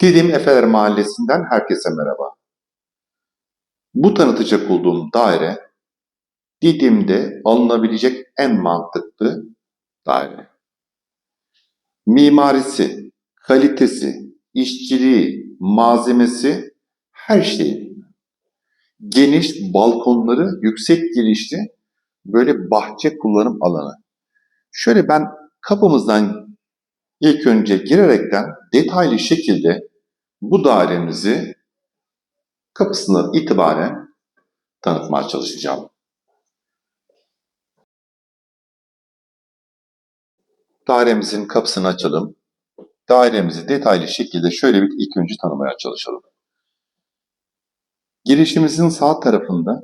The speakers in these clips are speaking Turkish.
Didim Efeler Mahallesi'nden herkese merhaba. Bu tanıtacak olduğum daire Didim'de alınabilecek en mantıklı daire. Mimarisi, kalitesi, işçiliği, malzemesi her şeyi. Geniş balkonları, yüksek girişli böyle bahçe kullanım alanı. Şöyle ben kapımızdan ilk önce girerekten detaylı şekilde bu dairemizi kapısından itibaren tanıtmaya çalışacağım. Dairemizin kapısını açalım. Dairemizi detaylı şekilde şöyle bir ilk önce tanımaya çalışalım. Girişimizin sağ tarafında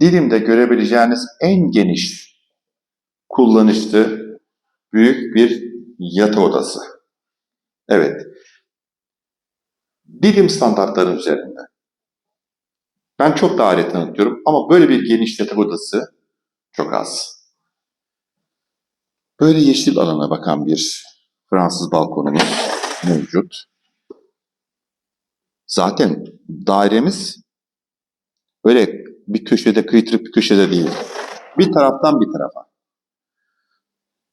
Dilim'de görebileceğiniz en geniş, kullanışlı, büyük bir yatak odası. Evet. Dilim standartların üzerinde. Ben çok daire tanıtıyorum ama böyle bir geniş yatak odası çok az. Böyle yeşil alana bakan bir Fransız balkonumuz mevcut. Zaten dairemiz böyle bir köşede kıytırık bir köşede değil. Bir taraftan bir tarafa.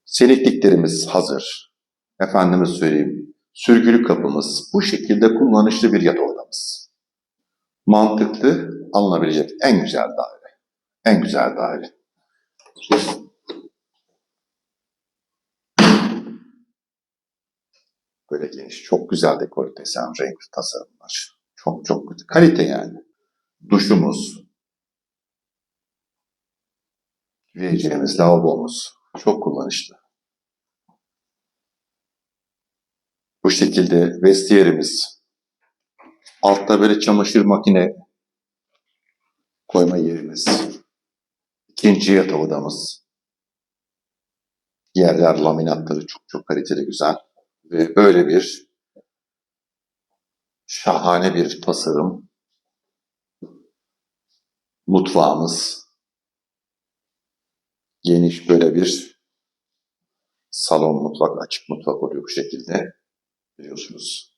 Selikliklerimiz hazır. Efendimiz söyleyeyim. Sürgülü kapımız. Bu şekilde kullanışlı bir yatak odamız. Mantıklı, alınabilecek en güzel daire. En güzel daire. Böyle geniş, çok güzel dekor desen, renk, tasarımlar. Çok çok güzel. Kalite yani. Duşumuz, WC'miz, lavabomuz çok kullanışlı. Bu şekilde vestiyerimiz, altta böyle çamaşır makine koyma yerimiz, ikinci yatak odamız, yerler laminatları çok çok kaliteli güzel ve böyle bir şahane bir tasarım. Mutfağımız, geniş böyle bir salon mutfak, açık mutfak oluyor bu şekilde. Biliyorsunuz.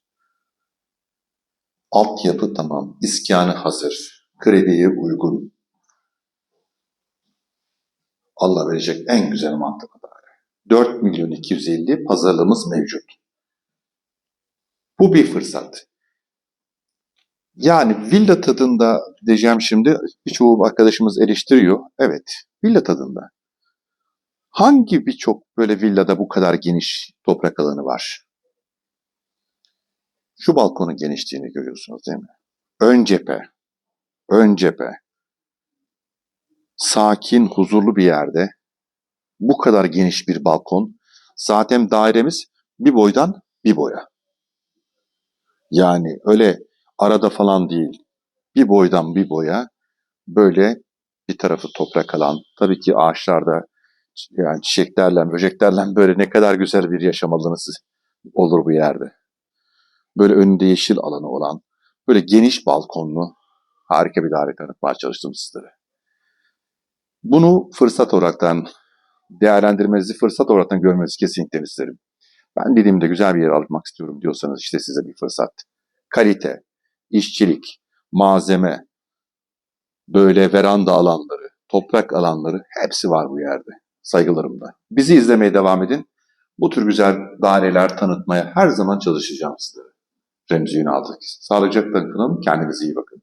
Altyapı tamam, iskanı hazır, krediye uygun. Allah verecek en güzel mantıklı daire. 4 milyon 250 pazarlığımız mevcut. Bu bir fırsat. Yani villa tadında diyeceğim şimdi birçoğu arkadaşımız eleştiriyor. Evet, villa tadında. Hangi birçok böyle villada bu kadar geniş toprak alanı var? Şu balkonun genişliğini görüyorsunuz değil mi? Ön cephe, ön cephe. Sakin, huzurlu bir yerde bu kadar geniş bir balkon. Zaten dairemiz bir boydan bir boya. Yani öyle arada falan değil. Bir boydan bir boya böyle bir tarafı toprak alan. Tabii ki ağaçlarda yani çiçeklerle, böceklerle böyle ne kadar güzel bir yaşam alanı olur bu yerde. Böyle önünde yeşil alanı olan, böyle geniş balkonlu harika bir daire tanıtmaya çalıştım sizlere. Bunu fırsat olaraktan değerlendirmenizi, fırsat olaraktan görmenizi kesinlikle isterim. Ben dediğimde güzel bir yer almak istiyorum diyorsanız işte size bir fırsat. Kalite, işçilik, malzeme, böyle veranda alanları, toprak alanları hepsi var bu yerde. Saygılarımla. Bizi izlemeye devam edin. Bu tür güzel daireler tanıtmaya her zaman çalışacağım sizlere. Remzi Ünal'dık. Sağlıcakla kalın, kendinize iyi bakın.